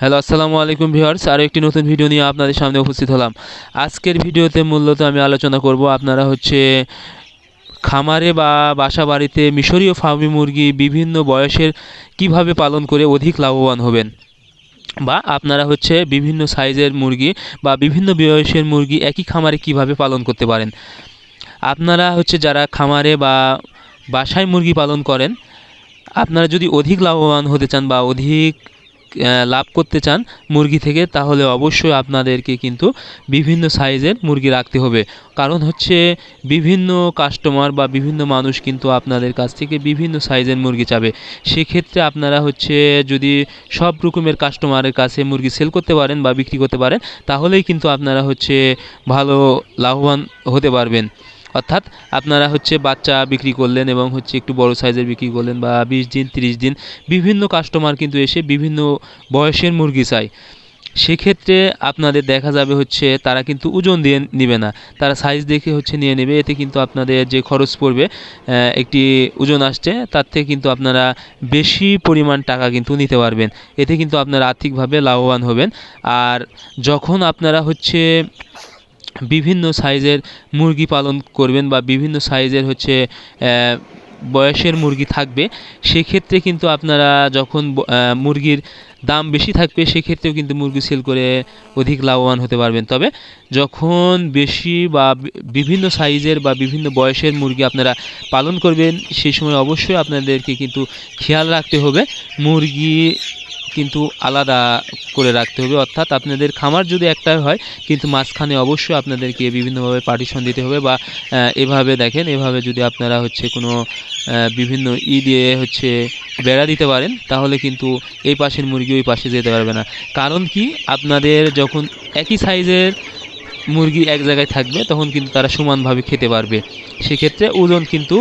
Hello আসসালামু আলাইকুম viewers. আরও একটি নতুন ভিডিও নিয়ে আপনাদের সামনে উপস্থিত হলাম। আজকের ভিডিওতে মূলত আমি আলোচনা করব আপনারা হচ্ছে খামারে বা বাসা বাড়িতে মিশরীয় ফার্মি মুরগি বিভিন্ন বয়সের কীভাবে পালন করে অধিক লাভবান হবেন বা আপনারা হচ্ছে বিভিন্ন সাইজের মুরগি বা বিভিন্ন বয়সের মুরগি একই খামারে কীভাবে পালন করতে পারেন। আপনারা হচ্ছে যারা খামারে বা বাসায় মুরগি পালন করেন, আপনারা যদি অধিক লাভবান হতে চান বা অধিক লাভ করতে চান মুরগি থেকে, তাহলে অবশ্যই আপনাদেরকে কিন্তু বিভিন্ন সাইজের মুরগি রাখতে হবে। কারণ হচ্ছে বিভিন্ন কাস্টমার বা বিভিন্ন মানুষ কিন্তু আপনাদের কাছ থেকে বিভিন্ন সাইজের মুরগি চাবে। সেক্ষেত্রে আপনারা হচ্ছে যদি সব রকমের কাস্টমারের কাছে মুরগি সেল করতে পারেন বা বিক্রি করতে পারেন, তাহলেই কিন্তু আপনারা হচ্ছে ভালো লাভবান হতে পারবেন। অর্থাৎ আপনারা হচ্ছে বাচ্চা বিক্রি করলেন এবং হচ্ছে একটু বড় সাইজের বিক্রি করলেন বা বিশ দিন, তিরিশ দিন, বিভিন্ন কাস্টমার কিন্তু এসে বিভিন্ন বয়সের মুরগি চায়। সেক্ষেত্রে আপনাদের দেখা যাবে হচ্ছে তারা কিন্তু ওজন দিয়ে নেবে না। তারা সাইজ দেখে হচ্ছে নিয়ে নেবে, এতে কিন্তু আপনাদের যে খরচ পড়বে একটি ওজন আসছে, তার থেকে কিন্তু আপনারা বেশি পরিমাণ টাকা কিন্তু নিতে পারবেন। এতে কিন্তু আপনারা আর্থিকভাবে লাভবান হবেন। আর যখন আপনারা হচ্ছে বিভিন্ন সাইজের মুরগি পালন করবেন বা বিভিন্ন সাইজের হচ্ছে বয়সের মুরগি থাকবে, সেক্ষেত্রে কিন্তু আপনারা যখন মুরগির দাম বেশি থাকবে, সেক্ষেত্রেও কিন্তু মুরগি সেল করে অধিক লাভবান হতে পারবেন। তবে যখন বেশি বা বিভিন্ন সাইজের বা বিভিন্ন বয়সের মুরগি আপনারা পালন করবেন সেই সময় অবশ্যই আপনাদেরকে কিন্তু খেয়াল রাখতে হবে, মুরগি কিন্তু আলাদা করে রাখতে হবে। অর্থাৎ আপনাদের খামার যদি একটা হয়, কিন্তু মাঝখানে অবশ্যই আপনাদেরকে বিভিন্নভাবে পার্টিশন দিতে হবে বা এভাবে দেখেন, এভাবে যদি আপনারা হচ্ছে কোনো বিভিন্ন ই দিয়ে হচ্ছে বেড়া দিতে পারেন, তাহলে কিন্তু এই পাশের মুরগি ওই পাশে যেতে পারবে না। কারণ কি? আপনাদের যখন একই সাইজের মুরগি এক জায়গায় থাকবে, তখন কিন্তু তারা সমানভাবে খেতে পারবে। সেক্ষেত্রে ওজন কিন্তু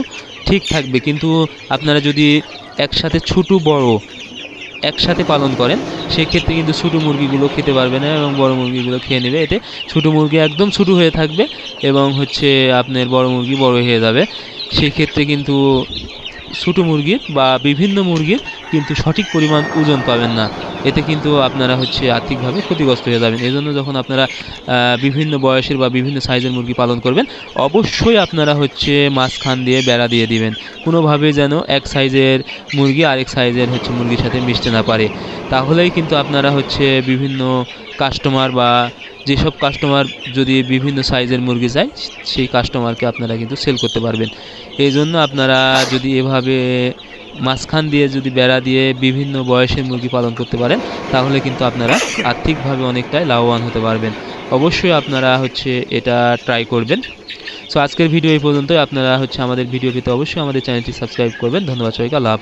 ঠিক থাকবে। কিন্তু আপনারা যদি একসাথে ছোটো বড় একসাথে পালন করেন, সেক্ষেত্রে কিন্তু ছোটো মুরগিগুলো খেতে পারবে না এবং বড় মুরগিগুলো খেয়ে নেবে। এতে ছোটো মুরগি একদম ছোটো হয়ে থাকবে এবং হচ্ছে আপনার বড় মুরগি বড় হয়ে যাবে। সেক্ষেত্রে কিন্তু ছোটো মুরগির বা বিভিন্ন মুরগির কিন্তু সঠিক পরিমাণ ওজন পাবেন না। এতে কিন্তু আপনারা হচ্ছে আর্থিকভাবে ক্ষতিগ্রস্ত হয়ে যাবেন। এই জন্য যখন আপনারা বিভিন্ন বয়সের বা বিভিন্ন সাইজের মুরগি পালন করবেন, অবশ্যই আপনারা হচ্ছে মাঝখান দিয়ে বেড়া দিয়ে দিবেন। কোনোভাবে যেন এক সাইজের মুরগি আরেক সাইজের হচ্ছে মুরগির সাথে মিশতে না পারে। তাহলেই কিন্তু আপনারা হচ্ছে বিভিন্ন কাস্টমার বা যেসব কাস্টমার যদি বিভিন্ন সাইজের মুরগি চায়, সেই কাস্টমারকে আপনারা কিন্তু সেল করতে পারবেন। এই জন্য আপনারা যদি এভাবে মাঝখান দিয়ে যদি বেড়া দিয়ে বিভিন্ন বয়সের মুরগি পালন করতে পারেন, তাহলে কিন্তু আপনারা আর্থিকভাবে অনেকটাই লাভবান হতে পারবেন। অবশ্যই আপনারা হচ্ছে এটা ট্রাই করবেন। সো আজকের ভিডিও এই পর্যন্তই। আপনারা হচ্ছে আমাদের ভিডিও পেতে অবশ্যই আমাদের চ্যানেলটি সাবস্ক্রাইব করবেন। ধন্যবাদ সবাইকে। হাফেজ।